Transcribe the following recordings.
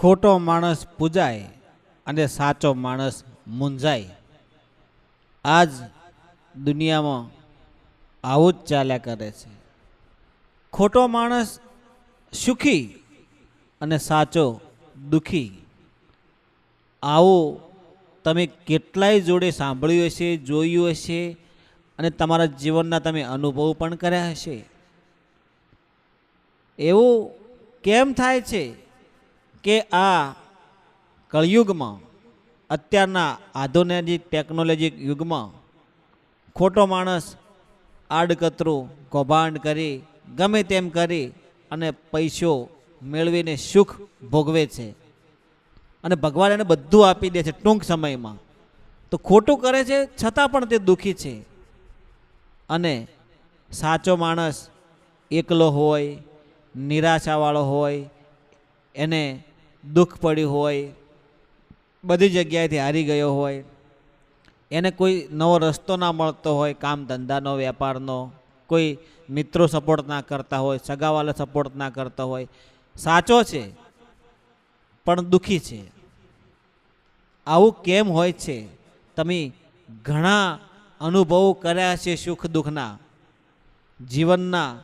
ખોટો માણસ પૂજાય અને સાચો માણસ મૂંઝાય. આજ દુનિયામાં આવું જ ચાલ્યા કરે છે. ખોટો માણસ સુખી અને સાચો દુખી. આવું તમે કેટલાય જોડે સાંભળ્યું હશે, જોયું હશે અને તમારા જીવનના તમે અનુભવ પણ કર્યા હશે. એવું કેમ થાય છે? કે આ કળયુગમાં અત્યારના આધુનિક ટેકનોલોજી યુગમાં ખોટો માણસ આડકતરું કૌભાંડ કરી, ગમે તેમ કરી અને પૈસો મેળવીને સુખ ભોગવે છે. અને ભગવાન એને બધું આપી દે છે ટૂંક સમયમાં. તો ખોટું કરે છે છતાં પણ તે દુઃખી છે. અને સાચો માણસ એકલો હોય, નિરાશાવાળો હોય, એને દુઃખ પડ્યું હોય, બધી જગ્યાએથી હારી ગયો હોય, એને કોઈ નવો રસ્તો ના મળતો હોય, કામ ધંધાનો, વેપારનો, કોઈ મિત્રો સપોર્ટ ના કરતા હોય સગાવાલા સપોર્ટ ના કરતા હોય, સાચો છે, પણ દુઃખી છે. આવું કેમ હોય છે? તમે ઘણા અનુભવો કર્યા છે સુખ દુઃખના. જીવનના.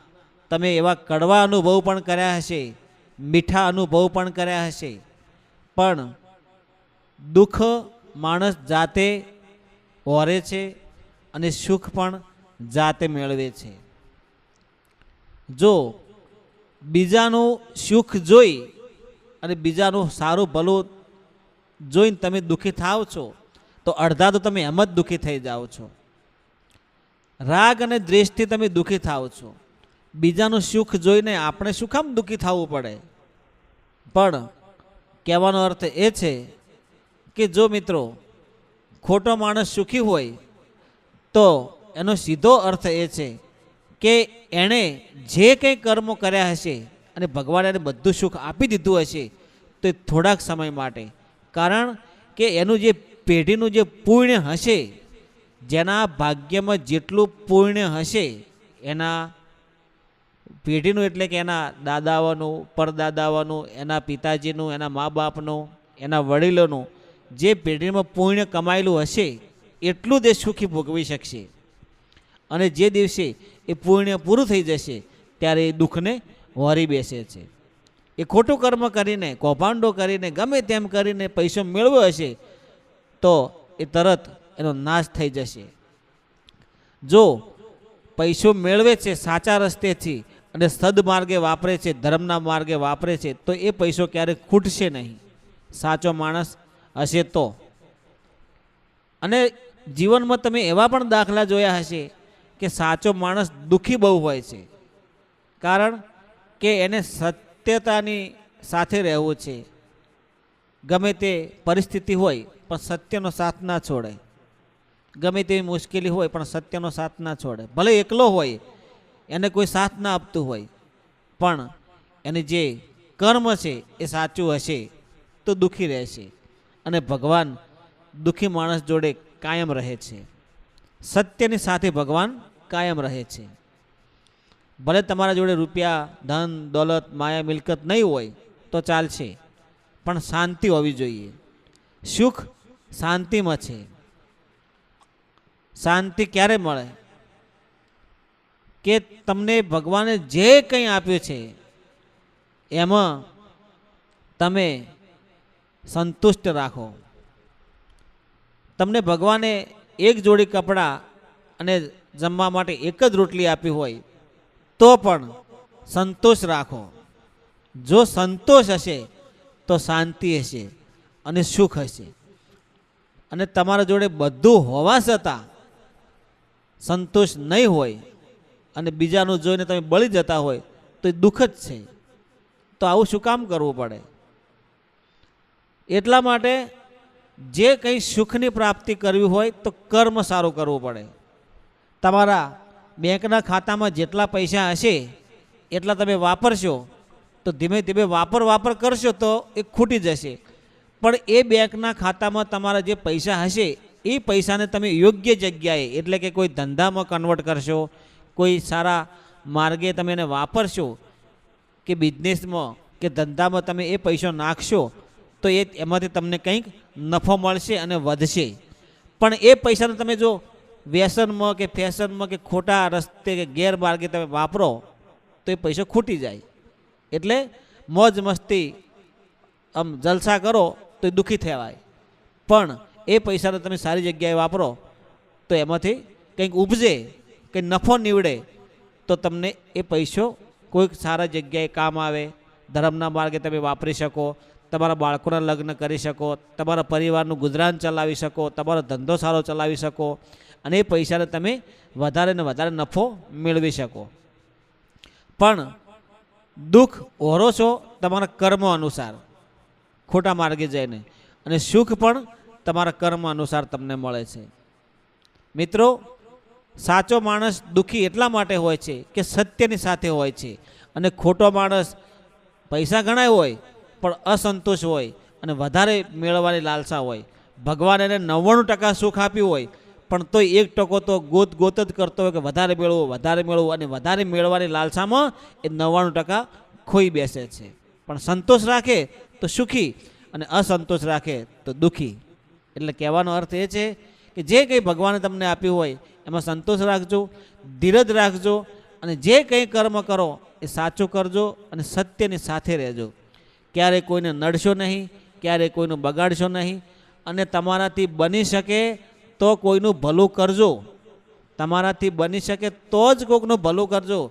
તમે એવા કડવા અનુભવ પણ કર્યા હશે. મીઠા અનુભવ પણ કર્યા હશે. પણ દુઃખ માણસ જાતે ઓરે છે અને સુખ પણ જાતે મેળવે છે. જો બીજાનું સુખ જોઈ અને બીજાનું સારું ભલું જોઈને તમે દુઃખી થાવ છો, તો અડધા તો તમે એમ જ દુઃખી થઈ જાઓ છો. રાગ અને દ્વેષથી તમે દુઃખી થાવ છો. બીજાનું સુખ જોઈને આપણે શું કામ દુઃખી થવું પડે? પણ કહેવાનો અર્થ એ છે કે જો મિત્રો ખોટો માણસ સુખી હોય, તો એનો સીધો અર્થ એ છે કે એણે જે કંઈ કર્મો કર્યા હશે અને ભગવાને એને બધું સુખ આપી દીધું હશે, તો એ થોડાક સમય માટે. કારણ કે એનું જે પેઢીનું જે પુણ્ય હશે, જેના ભાગ્યમાં જેટલું પુણ્ય હશે, એના પેઢીનું એટલે કે એના દાદાઓનું, પરદાદાઓનું, એના પિતાજીનું, એના મા બાપનું એના વડીલોનું, જે પેઢીમાં પુણ્ય કમાયેલું હશે, એટલું તે સુખી ભોગવી શકશે. અને જે દિવસે એ પુણ્ય પૂરું થઈ જશે, ત્યારે એ દુઃખને વરી બેસે છે. એ ખોટું કર્મ કરીને, કૌભાંડો કરીને, ગમે તેમ કરીને પૈસો મેળવ્યો હશે, તો એ તરત એનો નાશ થઈ જશે. જો પૈસો મેળવે છે સાચા રસ્તેથી અને સદમાર્ગે વાપરે છે, ધર્મના માર્ગે વાપરે છે, તો એ પૈસો ક્યારેય ખૂટશે નહીં? સાચો માણસ હશે તો. અને જીવનમાં તમે એવા પણ દાખલા જોયા હશે કે સાચો માણસ દુઃખી બહુ હોય છે. કારણ કે એને સત્યતાની સાથે રહેવું છે. ગમે તે પરિસ્થિતિ હોય, પણ સત્યનો સાથ ના છોડે. ગમે તેવી મુશ્કેલી હોય, પણ સત્યનો સાથ ના છોડે. ભલે એકલો હોય એને કોઈ સાથ ના આપતું હોય. પણ એને જે કર્મ છે એ સાચું હશે તો દુઃખી રહેશે. અને ભગવાન દુઃખી માણસ જોડે કાયમ રહે છે. સત્યની સાથે ભગવાન કાયમ રહે છે. ભલે તમારા જોડે રૂપિયા, ધન, દોલત, માયા, મિલકત નહીં હોય તો ચાલશે. પણ શાંતિ હોવી જોઈએ. સુખ શાંતિમાં છે. શાંતિ ક્યારે મળે? કે તમને ભગવાને જે કંઈ આપ્યું છે, એમાં તમે સંતુષ્ટ રાખો. તમને ભગવાને એક જોડી કપડાં અને જમવા માટે એક જ રોટલી આપી હોય, તો પણ સંતોષ રાખો. જો સંતોષ હશે, તો શાંતિ હશે અને સુખ હશે. અને તમારા જોડે બધું હોવા છતાં સંતોષ નહીં હોય અને બીજાનું જોઈને તમે બળી જતા હોય તો એ દુઃખ જ છે. તો આવું શું કામ કરવું પડે? એટલા માટે જે કંઈ સુખની પ્રાપ્તિ કરવી હોય તો કર્મ સારું કરવું પડે. તમારા બેંકના ખાતામાં જેટલા પૈસા હશે, એટલા તમે વાપરશો, તો ધીમે ધીમે વાપર વાપર કરશો તો એ ખૂટી જશે. પણ એ બેંકના ખાતામાં તમારા જે પૈસા હશે, એ પૈસાને તમે યોગ્ય જગ્યાએ, એટલે કે કોઈ ધંધામાં કન્વર્ટ કરશો કોઈ સારા માર્ગે તમે એને વાપરશો કે બિઝનેસમાં કે ધંધામાં તમે એ પૈસો નાખશો, તો એ એમાંથી તમને કંઈક નફો મળશે અને વધશે. પણ એ પૈસાને તમે જો વ્યસનમાં કે ફેશનમાં કે ખોટા રસ્તે કે ગેરમાર્ગે તમે વાપરો, તો એ પૈસો ખૂટી જાય. એટલે મોજ મસ્તી આમ જલસા કરો, તો એ દુઃખી થવાય. પણ એ પૈસાને તમે સારી જગ્યાએ વાપરો, તો એમાંથી કંઈક ઉપજે. કંઈક નફો નીવડે, તો તમને એ પૈસો કોઈક સારા જગ્યાએ કામ આવે, ધર્મના માર્ગે તમે વાપરી શકો, તમારા બાળકોના લગ્ન કરી શકો, તમારા પરિવારનું ગુજરાન ચલાવી શકો, તમારો ધંધો સારો ચલાવી શકો અને એ પૈસાને તમે વધારે ને વધારે નફો મેળવી શકો. પણ દુઃખ ઓરો છો તમારા કર્મ અનુસાર, ખોટા માર્ગે જઈને અને સુખ પણ તમારા કર્મ અનુસાર તમને મળે છે. મિત્રો સાચો માણસ દુઃખી એટલા માટે હોય છે કે સત્યની સાથે હોય છે. અને ખોટો માણસ પૈસા ઘણાય હોય, પણ અસંતોષ હોય અને વધારે મેળવવાની લાલસા હોય. ભગવાન એને નવ્વાણું ટકા સુખ આપ્યું હોય, પણ તોય એક ટકો તો ગોત ગોત જ કરતો હોય કે વધારે મેળવો વધારે મેળવો અને વધારે મેળવવાની લાલસામાં એ નવ્વાણું ટકા ખોઈ બેસે છે. પણ સંતોષ રાખે તો સુખી અને અસંતોષ રાખે તો દુઃખી. એટલે કહેવાનો અર્થ એ છે કે જે કંઈ ભગવાને તમને આપ્યું હોય એમાં સંતોષ રાખજો, ધીરજ રાખજો અને જે કંઈ કર્મ કરો એ સાચું કરજો અને સત્યની સાથે રહેજો. ક્યારેય કોઈને નડશો નહીં, ક્યારેય કોઈનું બગાડશો નહીં અને તમારાથી બની શકે તો કોઈનું ભલું કરજો. તમારાથી બની શકે તો જ કોઈકનું ભલું કરજો.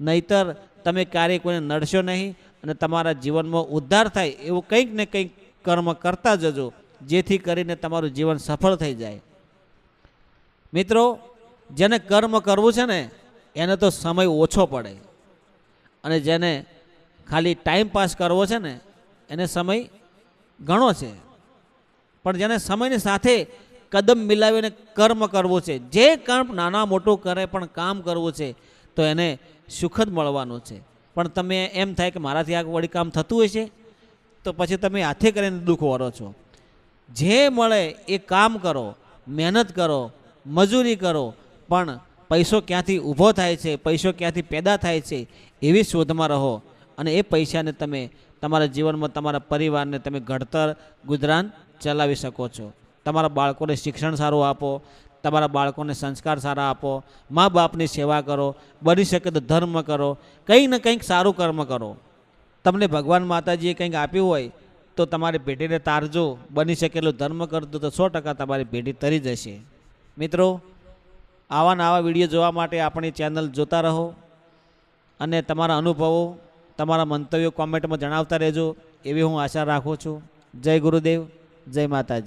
નહીતર તમે ક્યારેય કોઈને નડશો નહીં અને તમારા જીવનમાં ઉદ્ધાર થાય એવું કંઈક ને કંઈક કર્મ કરતા જજો, જેથી કરીને તમારું જીવન સફળ થઈ જાય. મિત્રો, જેને કર્મ કરવું છે ને, એને તો સમય ઓછો પડે. અને જેને ખાલી ટાઈમ પાસ કરવો છે ને, એને સમય ઘણો છે. પણ જેને સમયની સાથે કદમ મિલાવીને કર્મ કરવું છે, જે કર્મ નાના મોટું કરે પણ કામ કરવું છે, તો એને સુખદ મળવાનું છે. પણ તમે એમ થાય કે મારાથી આ વળી કામ થતું હોય છે, તો પછી તમે હાથે કરીને દુઃખ વરો છો. જે મળે એ કામ કરો, મહેનત કરો મજૂરી કરો, પણ પૈસો ક્યાંથી ઊભો થાય છે, પૈસો ક્યાંથી પેદા થાય છે, એવી શોધમાં રહો. અને એ પૈસાને તમે તમારા જીવનમાં તમારા પરિવારને તમે ઘડતર ગુજરાન ચલાવી શકો છો. તમારા બાળકોને શિક્ષણ સારું આપો, તમારા બાળકોને સંસ્કાર સારા આપો, મા બાપની સેવા કરો, બની શકે તો ધર્મ કરો કંઈક ને કંઈક સારું કર્મ કરો. તમને ભગવાન માતાજીએ કંઈક આપ્યું હોય, તો તમારી પેઢીને તારજો, બની શકેલું ધર્મ કરજો તો સો ટકા તમારી પેઢી તરી જશે. મિત્રો, આવા નવા વીડિયો જોવા માટે આપણી ચેનલ જોતા રહો અને તમારા અનુભવો, તમારા મંતવ્યો કોમેન્ટમાં જણાવતા રહેજો. એવી હું આશા રાખું છું. જય ગુરુદેવ, જય માતાજી.